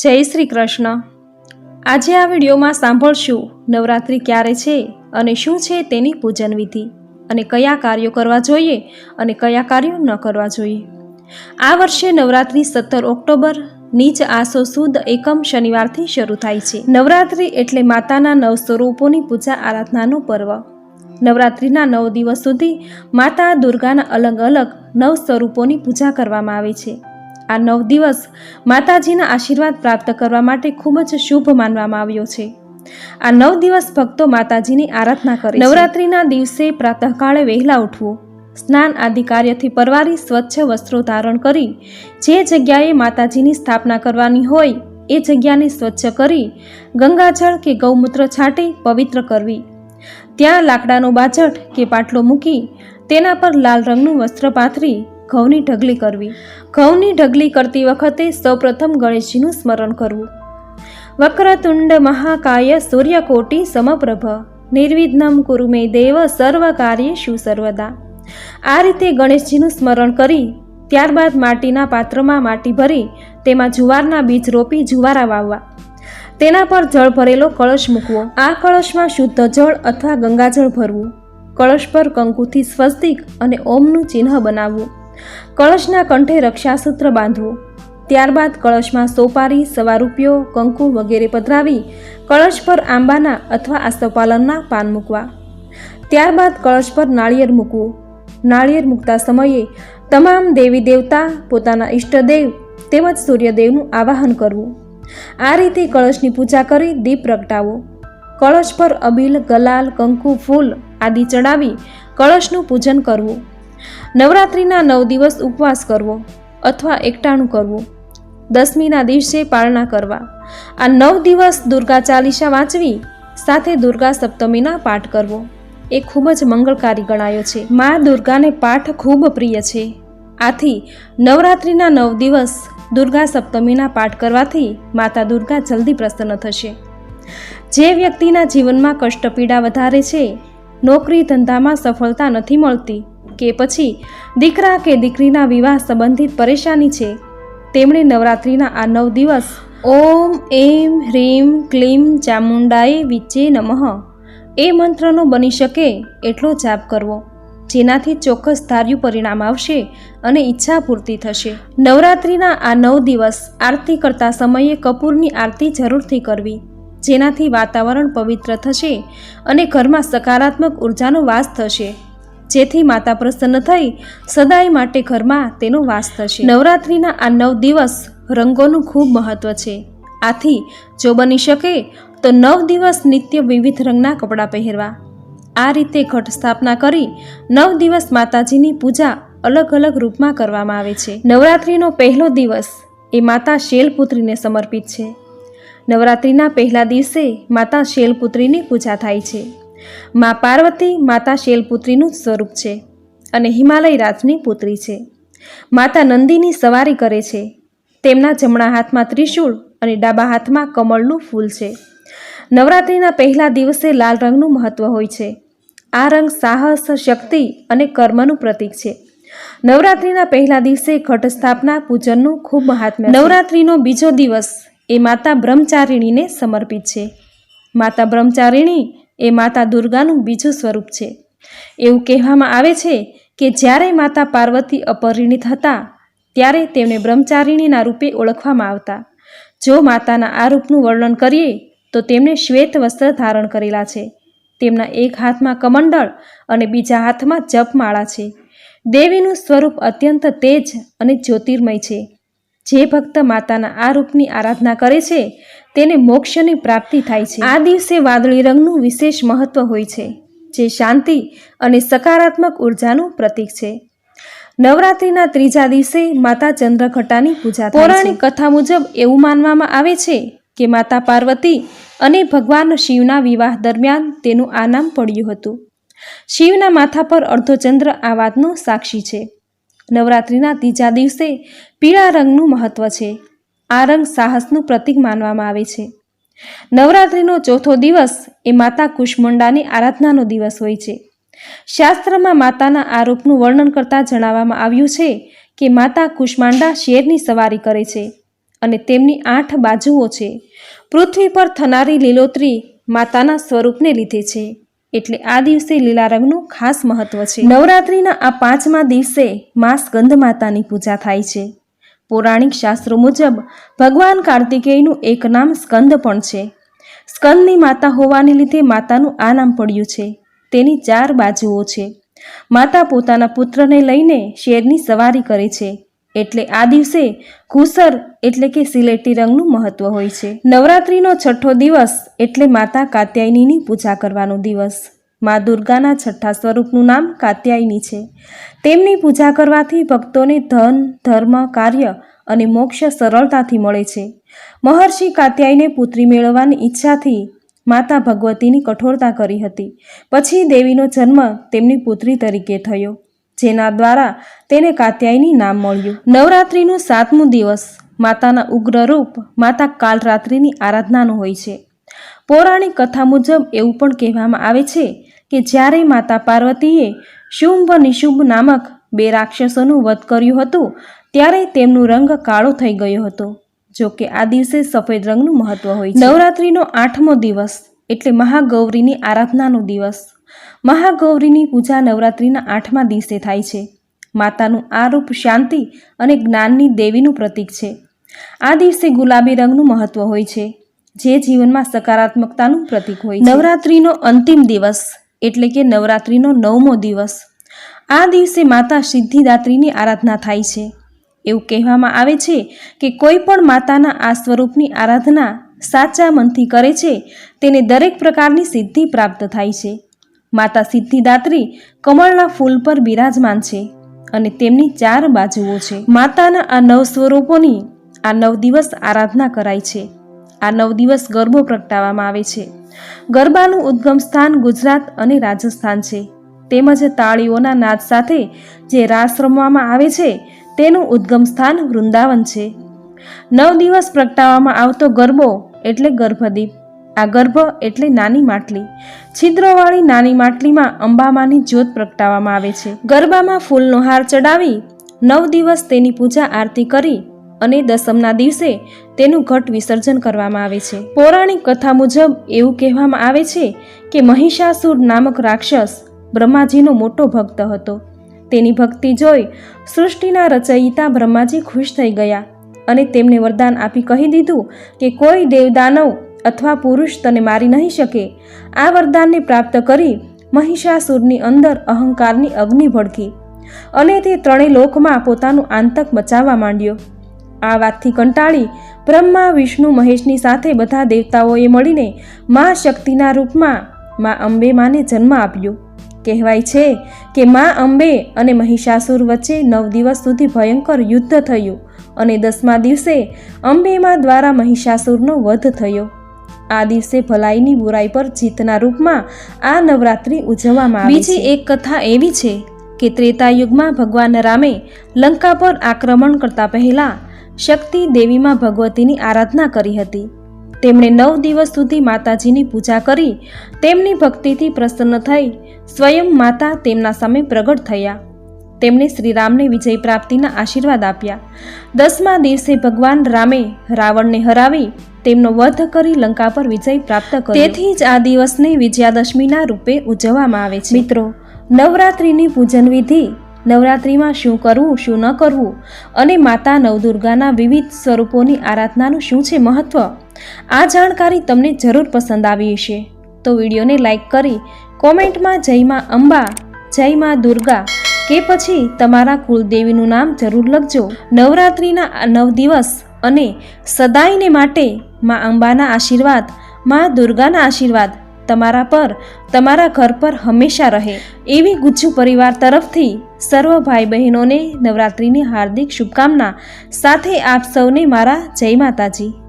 જય શ્રી કૃષ્ણ. આજે આ વિડીયોમાં સાંભળશું, નવરાત્રિ ક્યારે છે અને શું છે તેની પૂજન વિધિ અને કયા કાર્યો કરવા જોઈએ અને કયા કાર્યો ન કરવા જોઈએ. આ વર્ષે નવરાત્રિ સત્તર ઓક્ટોબર, નીચ આસો સુદ એકમ શનિવારથી શરૂ થાય છે. નવરાત્રિ એટલે માતાના નવ સ્વરૂપોની પૂજા આરાધનાનું પર્વ. નવરાત્રિના નવ દિવસ સુધી માતા દુર્ગાના અલગ અલગ નવ સ્વરૂપોની પૂજા કરવામાં આવે છે. આ નવ દિવસ માતાજીના આશીર્વાદ પ્રાપ્ત કરવા માટે ખૂબ જ શુભ માનવામાં આવ્યો છે. આ નવ દિવસ ભક્તો માતાજીની આરાધના કરે નવરાત્રિના દિવસે પ્રાતઃકાળે વહેલા ઉઠવું, સ્નાન આદિ કાર્યથી પરવારી સ્વચ્છ વસ્ત્રો ધારણ કરી, જે જગ્યાએ માતાજીની સ્થાપના કરવાની હોય, એ જગ્યાને સ્વચ્છ કરી, ગંગાજળ કે ગૌમૂત્ર છાંટી પવિત્ર કરવી. ત્યાં લાકડાનો બાજટ કે પાટલો મૂકી, તેના પર લાલ રંગનું વસ્ત્ર પાથરી ઘઉંની ઢગલી કરવી. ઘઉંની ઢગલી કરતી વખતે સૌપ્રથમ ગણેશજીનું સ્મરણ કરવું. વક્રતુંડ મહાકાય સૂર્યકોટી સમપ્રભ. નિર્વિઘ્નમ કુરુમે દેવ સર્વ કાર્યેષુ સર્વદા. આ રીતે ગણેશજીનું સ્મરણ કરી, ત્યારબાદ માટીના પાત્રમાં માટી ભરી, તેમાં જુવારના બીજ રોપી જુવારા વાવવા. તેના પર જળ ભરેલો કળશ મૂકવો. આ કળશમાં શુદ્ધ જળ અથવા ગંગાજળ ભરવું. કળશ પર કંકુથી સ્વસ્તિક અને ઓમનું ચિહ્ન બનાવવું. કળશના કંઠે રક્ષાસૂત્ર બાંધવું. ત્યારબાદ કળશમાં સોપારી સવા રૂપિયો કંકુ વગેરે પધરાવી કળશ પર આંબાના અથવા આસ્તપાલનના પાન મૂકવા. ત્યારબાદ કળશ પર નાળિયેર મૂકવું. નાળિયેર મૂકતા સમયે તમામ દેવી દેવતા, પોતાના ઈષ્ટદેવ તેમજ સૂર્યદેવનું આવાહન કરવું. આ રીતે કળશની પૂજા કરી દીપ પ્રગટાવો. કળશ પર અબીલ, ગલાલ, કંકુ, ફૂલ આદિ ચડાવી કળશનું પૂજન કરવું. નવરાત્રિના નવ દિવસ ઉપવાસ કરવો અથવા એકટાણું કરવું. દસમીના દિવસે પાળના કરવા. આ નવ દિવસ દુર્ગા ચાલીસા વાંચવી, સાથે દુર્ગા સપ્તમીના પાઠ કરવો. એ ખૂબ જ મંગળકારી ગણાયો છે. મા દુર્ગાને પાઠ ખૂબ પ્રિય છે. આથી નવરાત્રિના નવ દિવસ દુર્ગા સપ્તમીના પાઠ કરવાથી માતા દુર્ગા જલ્દી પ્રસન્ન થશે. જે વ્યક્તિના જીવનમાં કષ્ટપીડા વધારે છે, નોકરી ધંધામાં સફળતા નથી મળતી કે પછી દીકરા કે દીકરીના વિવાહ સંબંધિત પરેશાની છે. તેમણે નવરાત્રિના આ નવ દિવસ ઓમ, એમ હ્રીમ ક્લીમ ચામુંડાએ વિચે નમઃ એ મંત્રનો બની શકે એટલો જાપ કરવો. જેનાથી ચોક્કસ ધાર્યું પરિણામ આવશે અને ઈચ્છા પૂર્તિ થશે. નવરાત્રિના આ નવ દિવસ આરતી કરતા સમયે કપૂરની આરતી જરૂરથી કરવી. જેનાથી વાતાવરણ પવિત્ર થશે અને ઘરમાં સકારાત્મક ઉર્જાનો વાસ થશે. જેથી માતા પ્રસન્ન થઈ સદાય માટે ઘરમાં તેનો વાસ થશે. નવરાત્રિના આ નવ દિવસ રંગોનું ખૂબ મહત્વ છે. આથી જો બની શકે તો નવ દિવસ નિત્ય વિવિધ રંગના કપડાં પહેરવા. આ રીતે ઘટ સ્થાપના કરી નવ દિવસ માતાજીની પૂજા અલગ અલગ રૂપમાં કરવામાં આવે છે. નવરાત્રિનો પહેલો દિવસ એ માતા શૈલપુત્રીને સમર્પિત છે. નવરાત્રિના પહેલા દિવસે માતા શૈલપુત્રીની પૂજા થાય છે. મા પાર્વતી માતા શૈલપુત્રીનું સ્વરૂપ છે અને હિમાલય રાજની પુત્રી છે. માતા નંદીની સવારી કરે છે. તેમના જમણા હાથમાં ત્રિશૂળ અને ડાબા હાથમાં કમળનું ફૂલ છે. નવરાત્રિના પહેલા દિવસે લાલ રંગનું મહત્ત્વ હોય છે. આ રંગ સાહસ, શક્તિ અને કર્મનું પ્રતીક છે. નવરાત્રિના પહેલા દિવસે ઘટ સ્થાપના પૂજનનું ખૂબ મહાત્મ્ય નવરાત્રિનો બીજો દિવસ એ માતા બ્રહ્મચારિણીને સમર્પિત છે. માતા બ્રહ્મચારિણી એ માતા દુર્ગાનું બીજું સ્વરૂપ છે. એવું કહેવામાં આવે છે કે જ્યારે માતા પાર્વતી અપરિણિત હતા, ત્યારે તેમને બ્રહ્મચારિણીના રૂપે ઓળખવામાં આવતા. જો માતાના આ રૂપનું વર્ણન કરીએ, તો તેમણે શ્વેત વસ્ત્ર ધારણ કરેલા છે. તેમના એક હાથમાં કમંડળ અને બીજા હાથમાં જપમાળા છે. દેવીનું સ્વરૂપ અત્યંત તેજ અને જ્યોતિર્મય છે. જે ભક્ત માતાના આ રૂપની આરાધના કરે છે તેને મોક્ષની પ્રાપ્તિ થાય છે. આ દિવસે વાદળી રંગનું વિશેષ મહત્વ હોય છે, જે શાંતિ અને સકારાત્મક ઉર્જાનું પ્રતીક છે. નવરાત્રિના ત્રીજા દિવસે માતા ચંદ્રઘટાની પૂજા પૌરાણિક કથા મુજબ એવું માનવામાં આવે છે કે માતા પાર્વતી અને ભગવાન શિવના વિવાહ દરમિયાન તેનું આ નામ પડ્યું હતું. શિવના માથા પર ચંદ્ર આ વાતનો સાક્ષી છે. નવરાત્રિના ત્રીજા દિવસે પીળા રંગનું મહત્વ છે. આ રંગ સાહસનું પ્રતીક માનવામાં આવે છે. નવરાત્રિનો ચોથો દિવસ એ માતા કુષ્મંડાની આરાધનાનો દિવસ હોય છે. શાસ્ત્રમાં માતાના આરોપનું વર્ણન કરતાં જણાવવામાં આવ્યું છે કે માતા કુષ્માંડા શેરની સવારી કરે છે અને તેમની આઠ બાજુઓ છે. પૃથ્વી પર થનારી લીલોતરી માતાના સ્વરૂપને લીધે છે. એટલે આ દિવસે લીલા રંગનું ખાસ મહત્વ છે. નવરાત્રિના આ પાંચમા દિવસે મા સ્કંદ માતાની પૂજા થાય છે. પૌરાણિક શાસ્ત્રો મુજબ ભગવાન કાર્તિકેયનું એક નામ સ્કંદ પણ છે. સ્કંદની માતા હોવાને લીધે માતાનું આ નામ પડ્યું છે. તેની ચાર બાજુઓ છે. માતા પોતાના પુત્રને લઈને શેરની સવારી કરે છે. એટલે આ દિવસે ઘૂસર એટલે કે સિલેટી રંગનું મહત્વ હોય છે. નવરાત્રિનો છઠ્ઠો દિવસ એટલે માતા કાત્યાયનીની પૂજા કરવાનો દિવસ. મા દુર્ગાના છઠ્ઠા સ્વરૂપનું નામ કાત્યાયની છે. તેમની પૂજા કરવાથી ભક્તોને ધન, ધર્મ, કાર્ય અને મોક્ષ સરળતાથી મળે છે. મહર્ષિ કાત્યાયને પુત્રી મેળવવાની ઈચ્છાથી માતા ભગવતીની કઠોરતા કરી હતી. પછી દેવીનો જન્મ તેમની પુત્રી તરીકે થયો, જેના દ્વારા તેને કાત્યાયની નામ મળ્યું. નવરાત્રિનું સાતમું દિવસ માતાના ઉગ્ર રૂપ માતા કાલરાત્રિની આરાધનાનો હોય છે. પૌરાણિક કથા મુજબ એવું પણ કહેવામાં આવે છે કે જ્યારે માતા પાર્વતીએ શુંભ નિશુંભ નામક બે રાક્ષસોનું વધ કર્યું હતું, ત્યારે તેમનું રંગ કાળો થઈ ગયો હતો, જો કે આ દિવસે સફેદ રંગનું મહત્વ હોય છે. નવરાત્રિનો આઠમો દિવસ એટલે મહાગૌરીની આરાધનાનો દિવસ. મહાગૌરીની પૂજા નવરાત્રિના આઠમા દિવસે થાય છે. માતાનું આ રૂપ શાંતિ અને જ્ઞાનની દેવીનું પ્રતીક છે. આ દિવસે ગુલાબી રંગનું મહત્વ હોય છે, જે જીવનમાં સકારાત્મકતાનું પ્રતીક હોય નવરાત્રિનો અંતિમ દિવસ એટલે કે નવરાત્રિનો નવમો દિવસ. આ દિવસે માતા સિદ્ધિદાત્રીની આરાધના થાય છે. એવું કહેવામાં આવે છે કે કોઈ પણ માતાના આ સ્વરૂપની આરાધના સાચા મનથી કરે છે, તેને દરેક પ્રકારની સિદ્ધિ પ્રાપ્ત થાય છે. માતા સિદ્ધિદાત્રી કમળના ફૂલ પર બિરાજમાન છે અને તેમની ચાર બાજુઓ છે. માતાના આ નવ સ્વરૂપોની આ નવ દિવસ આરાધના કરાય છે. આ નવ દિવસ ગરબો પ્રગટાવવામાં આવે છે. ગરબાનું ઉદ્ગમ સ્થાન ગુજરાત અને રાજસ્થાન છે. તેમજ તાળીઓના નાદ સાથે જે રાસ રમવામાં આવે છે, તેનું ઉદ્ગમ સ્થાન વૃંદાવન છે. નવ દિવસ પ્રગટાવવામાં આવતો ગરબો એટલે ગર્ભદીપ. આ ગર્ભ એટલે નાની માટલી. છિદ્રોવાળી નાની માટલીમાં અંબામાની જ્યોત પ્રગટાવવામાં આવે છે. ગરબામાં ફૂલનો હાર ચડાવી નવ દિવસ તેની પૂજા આરતી કરી અને દસમના દિવસે તેનું ઘટ વિસર્જન કરવામાં આવે છે. પૌરાણિક કથા મુજબ એવું કહેવામાં આવે છે કે મહિષાસુર નામક રાક્ષસ બ્રહ્માજીનો મોટો ભક્ત હતો. તેની ભક્તિ જોઈ સૃષ્ટિના રચયિતા બ્રહ્માજી ખુશ થઈ ગયા અને તેમને વરદાન આપી કહી દીધું કે કોઈ દેવદાનવ અથવા પુરુષ તને મારી નહીં શકે. આ વરદાનને પ્રાપ્ત કરી મહિષાસુરની અંદર અહંકારની અગ્નિ ભડકી અને તે ત્રણેય લોકમાં પોતાનું આંતક મચાવવા માંડ્યો. આ વાતથી કંટાળી બ્રહ્મા વિષ્ણુ મહેશની સાથે બધા દેવતાઓએ મળીને મા શક્તિના રૂપમાં મા અંબે માને જન્મ આપ્યો. કહેવાય છે કે મા અંબે અને મહિષાસુર વચ્ચે નવ દિવસ સુધી ભયંકર યુદ્ધ થયું અને દસમા દિવસે અંબેમા દ્વારા મહિષાસુરનો વધ થયો. આ દિવસે ભલાઈની બુરાઈ પર જીતના રૂપમાં આ નવરાત્રિ ઉજવવામાં આવે બીજી એક કથા એવી છે કે ત્રેતા યુગમાં ભગવાન રામે લંકા પર આક્રમણ કરતા પહેલા શક્તિ દેવીમાં ભગવતીની આરાધના કરી હતી. તેમણે નવ દિવસ સુધી માતાજીની પૂજા કરી, તેમની ભક્તિથી પ્રસન્ન થઈ, સ્વયં માતા તેમના સામે પ્રગટ થયા. તેમણે શ્રીરામને વિજય પ્રાપ્તિના આશીર્વાદ આપ્યા. દસમા દિવસે ભગવાન રામે રાવણને હરાવી તેમનો વધ કરી લંકા પર વિજય પ્રાપ્ત કર્યો. તેથી જ આ દિવસને વિજયાદશમીના રૂપે ઉજવવામાં આવે છે. મિત્રો, નવરાત્રિની પૂજન વિધિ નવરાત્રિમાં શું કરવું, શું ન કરવું અને માતા નવદુર્ગાના વિવિધ સ્વરૂપોની આરાધનાનું શું છે મહત્વ? આ જાણકારી તમને જરૂર પસંદ આવી હશે. તો વિડીયોને લાઇક કરી, કોમેન્ટમાં જય માં અંબા, જય માં દુર્ગા કે પછી તમારા કુલદેવીનું નામ જરૂર લખજો. નવરાત્રિના નવ દિવસ અને સદાયને માટે માં અંબાના આશીર્વાદ, માં દુર્ગાના આશીર્વાદ તમારા પર, તમારા ઘર પર હંમેશા રહે. એવી ગુજ્જુ પરિવાર તરફથી સર્વ ભાઈ બહેનોને નવરાત્રિની હાર્દિક શુભકામના સાથે આપ સૌને મારા જય માતાજી.